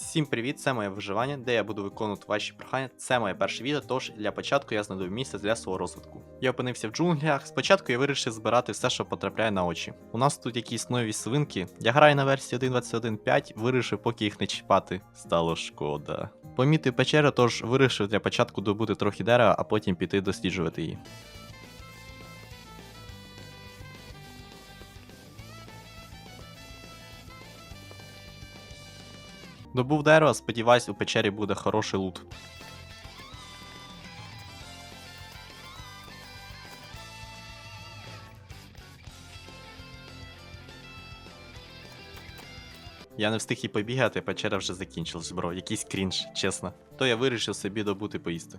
Всім привіт, це моє виживання, де я буду виконувати ваші прохання. Це моє перше відео, тож для початку я знайду місце для свого розвитку. Я опинився в джунглях. Спочатку я вирішив збирати все, що потрапляє на очі. У нас тут якісь нові свинки. Я граю на версії 1.21.5, вирішив, поки їх не чіпати. Стало шкода. Помітив печеру, тож вирішив для початку добути трохи дерева, а потім піти досліджувати її. Добув дерево, сподіваюсь, у печері буде хороший лут. Я не встиг і побігати, печера вже закінчилась, бро. Якийсь крінж, чесно. То я вирішив собі добути поїсти.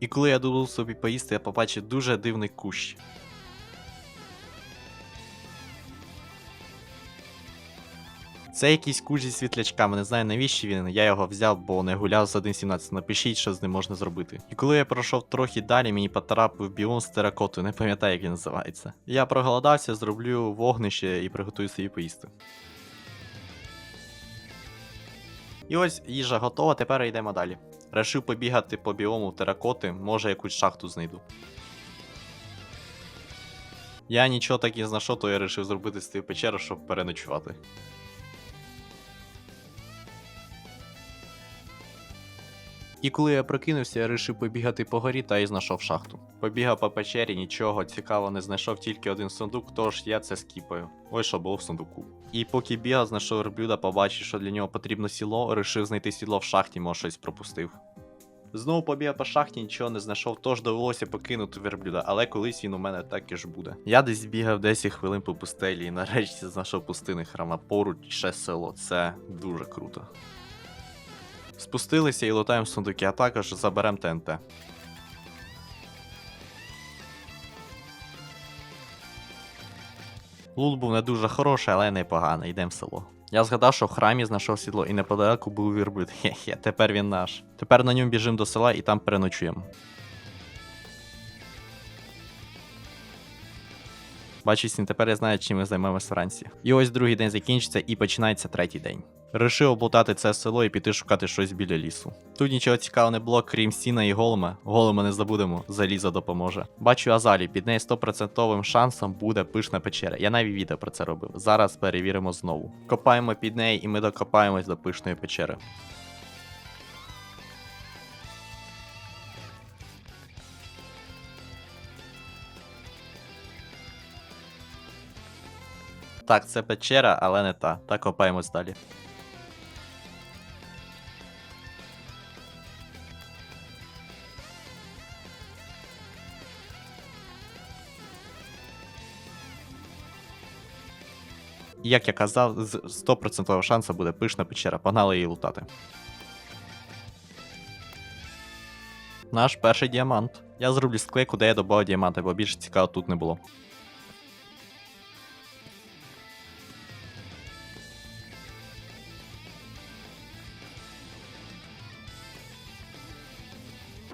І коли я добув собі поїсти, я побачив дуже дивний кущ. Це якийсь кущ зі світлячками, не знаю навіщо він. Я його взяв, бо не гуляв з 1.17. Напишіть, що з ним можна зробити. І коли я пройшов трохи далі, мені потрапив біом з теракотою, не пам'ятаю, як він називається. Я проголодався, зроблю вогнище і приготую собі поїсти. І ось їжа готова, тепер йдемо далі. Решив побігати по біому теракоти, може якусь шахту знайду. Я нічого так і знайшов, то я вирішив зробити з цієї печери, щоб переночувати. І коли я прокинувся, я вирішив побігати по горі та й знайшов шахту. Побігав по печері, нічого цікавого не знайшов, тільки один сундук, тож я це скіпаю. Ось що було в сундуку. І поки бігав, знайшов верблюда, побачив, що для нього потрібно сіло, вирішив знайти сідло в шахті, може щось пропустив. Знову побігав по шахті, нічого не знайшов, тож довелося покинути верблюда, але колись він у мене так і ж буде. Я десь бігав 10 хвилин по пустелі і нарешті знайшов пустинний храм, а поруч ще село. Це дуже круто. Спустилися і лутаємо сундуки, а також заберемо ТНТ. Лут був не дуже хороший, але непоганий, йдемо в село. Я згадав, що в храмі знайшов сідло і неподалеку був вірблюд. Хе-хе, тепер він наш. Тепер на ньому біжимо до села і там переночуємо. Бачись, тепер я знаю, чим ми займемося вранці. І ось другий день закінчиться і починається третій день. Рішив облутати це село і піти шукати щось біля лісу. Тут нічого цікавого не було, крім сіна і голема. Голема не забудемо, залізо допоможе. Бачу Азалі, під неї 100% шансом буде пишна печера. Я навіть відео про це робив. Зараз перевіримо знову. Копаємо під неї і ми докопаємось до пишної печери. Так, це печера, але не та. Та копаємось далі. Як я казав, з 100% шансу буде пишна печера. Погнали її лутати. Наш перший діамант. Я зроблю склей, куди я добав діаманти, бо більше цікаво тут не було.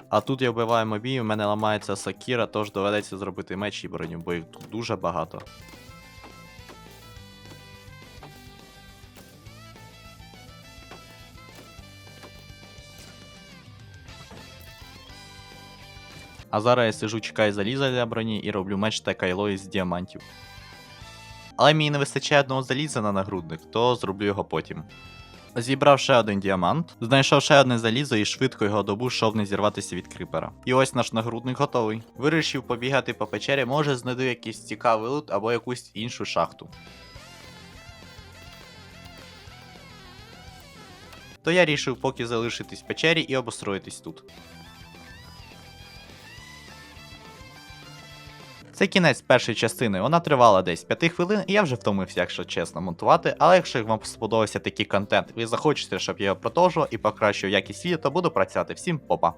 А тут я вбиваю мобій, у мене ламається сакіра, тож доведеться зробити меч і броню, бо їх тут дуже багато. А зараз я сижу, чекаю заліза для броні і роблю меч та кайло із діамантів. Але мені не вистачає одного заліза на нагрудник, то зроблю його потім. Зібрав ще один діамант, знайшов ще одне залізо і швидко його добув, щоб не зірватися від крипера. І ось наш нагрудник готовий. Вирішив побігати по печері, може знайду якийсь цікавий лут або якусь іншу шахту. То я рішив поки залишитись в печері і обостроїтись тут. Це кінець першої частини. Вона тривала десь 5 хвилин, і я вже втомився, якщо чесно, монтувати. Але якщо вам сподобався такий контент, ви захочете, щоб я його продовжував і покращив якість відео, то буду працювати. Всім попа!